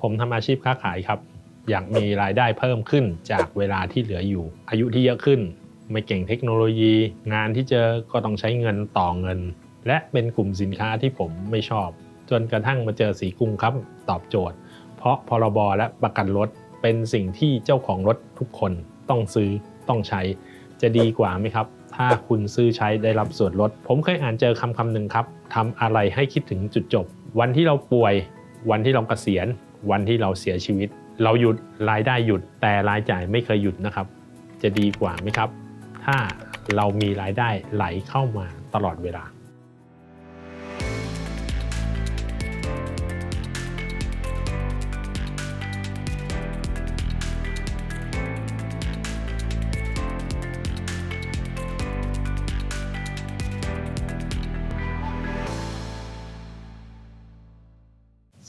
ผมทำอาชีพค้าขายครับ อยากมีรายได้เพิ่มขึ้นจากเวลาที่เหลืออยู่ อายุที่เยอะขึ้น ไม่เก่งเทคโนโลยี งานที่เจอก็ต้องใช้เงินต่อเงิน และเป็นกลุ่มสินค้าที่ผมไม่ชอบ จนกระทั่งมาเจอสีกรุงครับ ตอบโจทย์ เพราะพรบและประกันรถเป็นสิ่งที่เจ้าของรถทุกคนต้องซื้อต้องใช้จะดีกว่าไหมครับ ถ้าคุณซื้อใช้ได้รับส่วนลด ผมเคยอ่านเจอคำคำหนึ่งครับทำอะไรให้คิดถึงจุดจบ วันที่เราป่วย วันที่เราเกษียณ วันที่เราเสียชีวิต เราหยุดรายได้หยุดแต่รายจ่ายไม่เคยหยุดนะครับ จะดีกว่าไหมครับ ถ้าเรามีรายได้ไหลเข้ามาตลอดเวลา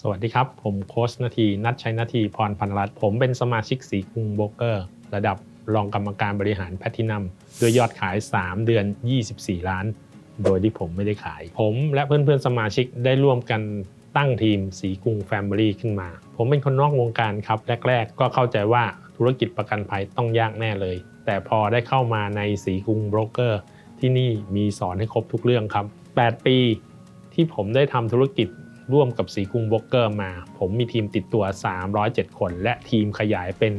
สวัสดีครับ ผมโค้ชนาที นัดชัยนาทีพรพันรัตน์ผมเป็นสมาชิกสีกุงโบรเกอร์ ระดับรองกรรมการบริหารแพทินัมด้วยยอดขาย 3 เดือน 24 ล้าน โดยที่ผมไม่ได้ขาย ผมและเพื่อนๆสมาชิกได้ร่วมกันตั้งทีมสีกุงแฟมิลี่ขึ้นมา ผมเป็นคนนอกวงการครับ แรก ๆ ก็เข้าใจว่าธุรกิจประกันภัยต้องยากแน่เลย แต่พอได้เข้ามาในสีกุงโบรกเกอร์ ที่นี่มีสอนให้ครบทุกเรื่องครับ 8 ปีที่ผมได้ทำธุรกิจ ร่วมกับสีกรุงโบรกเกอร์มา ผมมีทีมติดตัว 307 คน และทีมขยายเป็น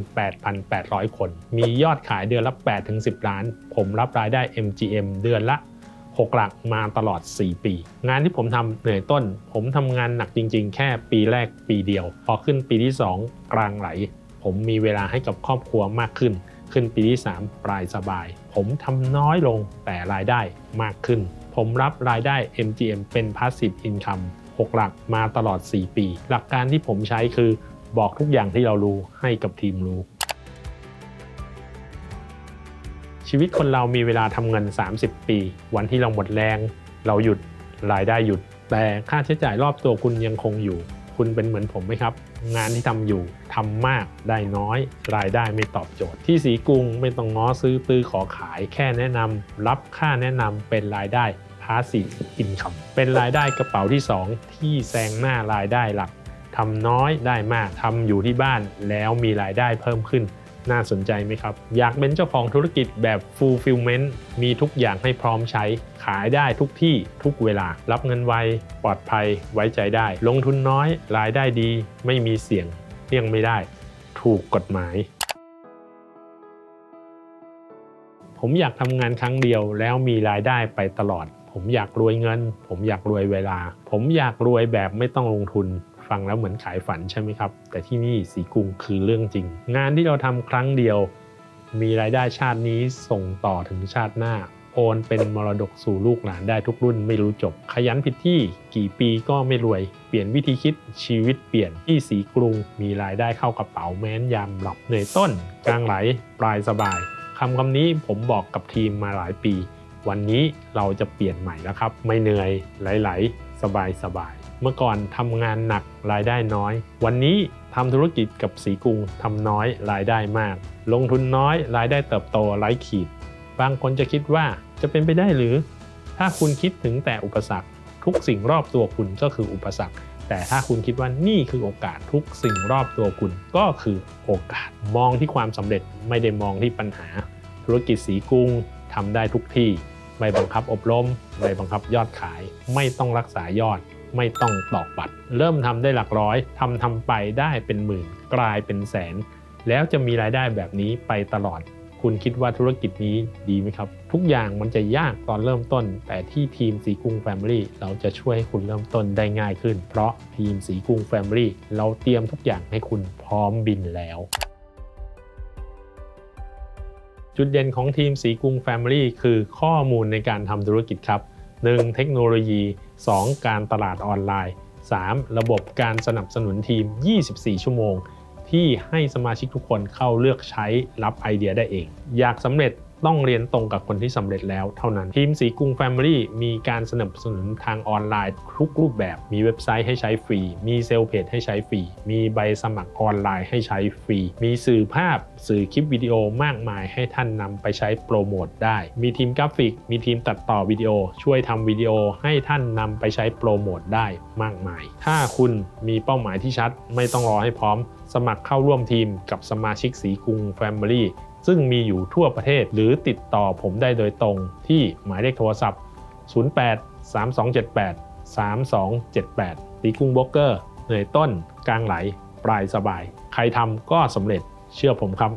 8,800 คน มียอดขายเดือนละ 8-10 ล้าน ผมรับรายได้ MGM เดือนละ6หลักมาตลอด 4 ปี งานที่ผมทำเหนื่อยต้น ผมทำงานหนักจริง ๆ แค่ปีแรกปีเดียว พอขึ้นปีที่ 2 กลางไหล ผมมีเวลาให้กับครอบครัวมากขึ้น ขึ้นปีที่ 3 ปลายสบาย ผมทำน้อยลงแต่รายได้มากขึ้น ผมรับรายได้ MGM เป็น Passive Income 6 หลักมาตลอด 4 ปี หลักการที่ผมใช้คือบอกทุกอย่างที่เรารู้ให้กับทีมรู้ ชีวิตคนเรามีเวลาทำเงิน 30 ปี วันที่เราหมดแรง เราหยุดรายได้หยุด แต่ค่าใช้จ่ายรอบตัวคุณยังคงอยู่ คุณเป็นเหมือนผมไหมครับ งานที่ทำอยู่ทำมากได้น้อย รายได้ไม่ตอบโจทย์ ที่สีกุงไม่ต้องง้อซื้อตื้อขอขาย แค่แนะนำรับค่าแนะนำเป็นรายได้ passive income เป็นรายได้กระเป๋าที่ 2 ที่แซงหน้ารายได้หลักทำน้อยได้มากทำอยู่ที่บ้านแล้วมีรายได้เพิ่มขึ้นน่าสนใจไหมครับ อยากเป็นเจ้าของธุรกิจแบบ fulfillment มีทุกอย่างให้พร้อมใช้ ขายได้ทุกที่ทุกเวลา รับเงินไว ปลอดภัย ไว้ใจได้ ลงทุนน้อย รายได้ดี ไม่มีเสี่ยงเลี่ยงไม่ได้ ถูกกฎหมาย ผมอยากทำงานครั้งเดียวแล้วมีรายได้ไปตลอด ผมอยากรวยเงิน ผมอยากรวยเวลา ผมอยากรวยแบบไม่ต้องลงทุนฟังแล้วเหมือนขายฝันใช่ไหมครับ แต่ที่นี่สีกรุงคือเรื่องจริง งานที่เราทำครั้งเดียว มีรายได้ชาตินี้ส่งต่อถึงชาติหน้า โอนเป็นมรดกสู่ลูกหลานได้ทุกรุ่นไม่รู้จบ ขยันผิดที่กี่ปีก็ไม่รวย เปลี่ยนวิธีคิดชีวิตเปลี่ยนที่สีกรุง มีรายได้เข้ากระเป๋าแม้นยามหลับเหนื่อยต้น กลางไหลปลายสบายคำคำนี้ผมบอกกับทีมมาหลายปี วันนี้เราจะเปลี่ยนใหม่แล้วครับ ไม่เหนื่อยไหลๆสบายสบายๆ เมื่อก่อนทำงานหนักรายได้น้อย วันนี้ทำธุรกิจกับสีกรุงทำน้อยรายได้มาก ลงทุนน้อยรายได้เติบโตไร้ขีด บางคนจะคิดว่าจะเป็นไปได้หรือ ถ้าคุณคิดถึงแต่อุปสรรค ทุกสิ่งรอบตัวคุณก็คืออุปสรรค แต่ถ้าคุณคิดว่านี่คือโอกาสทุกสิ่งรอบตัวคุณก็คือโอกาส มองที่ความสำเร็จไม่ได้มองที่ปัญหา ธุรกิจสีกรุงทำได้ทุกที่ ไม่บังคับอบรม ไม่บังคับยอดขาย ไม่ต้องรักษายอด ไม่ต้องตอกบัตร เริ่มทำได้หลักร้อยทำทำไปได้เป็นหมื่น กลายเป็นแสน แล้วจะมีรายได้แบบนี้ไปตลอด คุณคิดว่าธุรกิจนี้ดีไหมครับ ทุกอย่างมันจะยากตอนเริ่มต้น แต่ที่ทีมสีกรุงแฟมิลี่เราจะช่วยให้คุณเริ่มต้นได้ง่ายขึ้น เพราะทีมสีกรุงแฟมิลี่เราเตรียมทุกอย่างให้คุณพร้อมบินแล้ว จุดเด่นของทีมสีกรุง Family คือข้อมูลในการทำธุรกิจครับ 1. เทคโนโลยี 2. การตลาดออนไลน์ 3. ระบบการสนับสนุนทีม 24 ชั่วโมง ที่ให้สมาชิกทุกคนเข้าเลือกใช้รับไอเดียได้เอง อยากสำเร็จ ต้องเรียนตรงกับคนที่สำเร็จแล้วเท่านั้น ทีมสีกรุง Family มีการสนับสนุนทางออนไลน์ทุกรูปแบบ มีเว็บไซต์ให้ใช้ฟรี มีเซลล์เพจให้ใช้ฟรี มีใบสมัครออนไลน์ให้ใช้ฟรี มีสื่อภาพสื่อคลิปวิดีโอมากมายให้ท่านนำไปใช้โปรโมทได้ มีทีมกราฟิก มีทีมตัดต่อวิดีโอ ช่วยทำวิดีโอให้ท่านนำไปใช้โปรโมทได้มากมาย ถ้าคุณมีเป้าหมายที่ชัด ไม่ต้องรอให้พร้อม สมัครเข้าร่วมทีมกับสมาชิกสีกรุง Family ซึ่งมีอยู่ทั่วประเทศหรือติดต่อผมได้โดยตรงที่หมายเลขโทรศัพท์ 08 3278 3278 ตีกุ้งโบกเกอร์ เหนื่อยต้น กลางไหล ปลายสบาย ใครทำก็สำเร็จเชื่อผมครับ